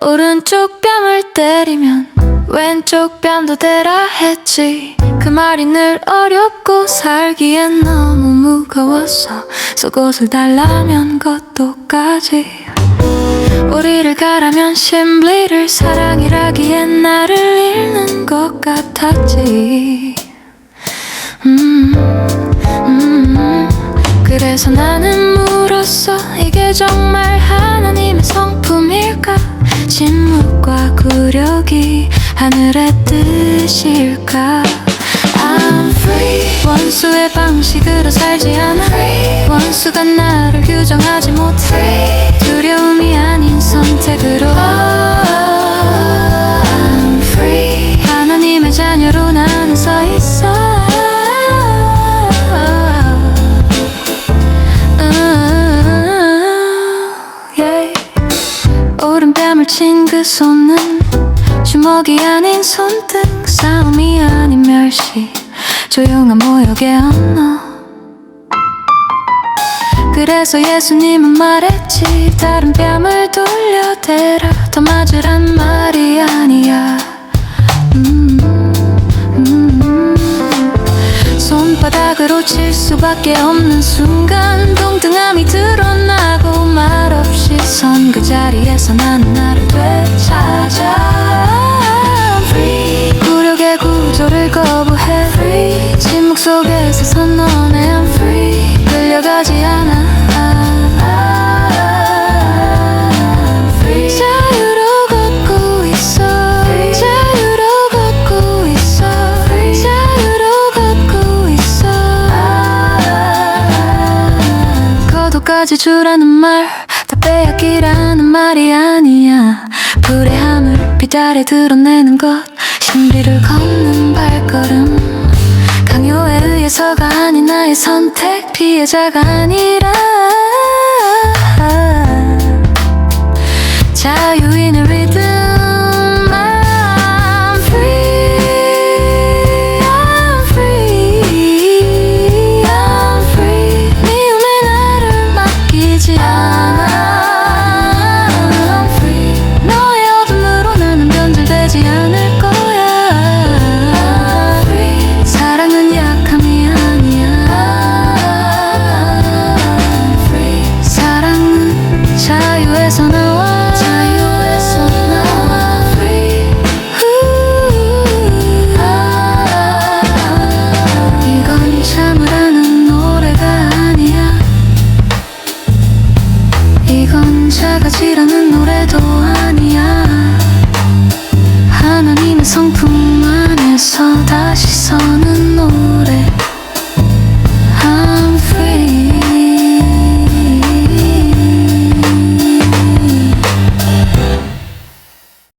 오른쪽 뺨을 때리면 왼쪽 뺨도 대라 했지. 그 말이 늘 어렵고 살기엔 너무 무거웠어 속옷을 달라면 것도까지. 우리를 가라면 심리를 사랑이라기엔 나를 잃는 것 같았지. 음, 음, 그래서 나는 물었어. 이게 정말 하나님의 성품일까 침묵과 굴욕이 하늘의 뜻일까? I'm free. 원수의 방식으로 살지 않아. 원수가 나를 규정하지 못해. 두려움이 아닌 선택으로. I'm free. 하나님의 자녀로 나는 서 있어 오른뺨을 친그 손은 주먹이 아닌 손등 싸움이 아닌 멸시. 조용한 모욕의 언어. 그래서 예수님은 말했지 다른 뺨을 돌려대라. 더 맞으란 말이 아니야. 음, 음. 손바닥으로 칠 수밖에 없는 순간 동등함이 속에서 선언해 I'm free. 끌려가지 않아. 거도까지 주라는 말 다 빼앗기라는 말이 아니야. 불의함을 빛 아래 드러내는 것 신비를 걷는 발걸음 강요에 의해서가 아닌 나의 선택. 피해자가 아니라 작아지라는 노래도 아니야. 하나님의 성품 안에서 다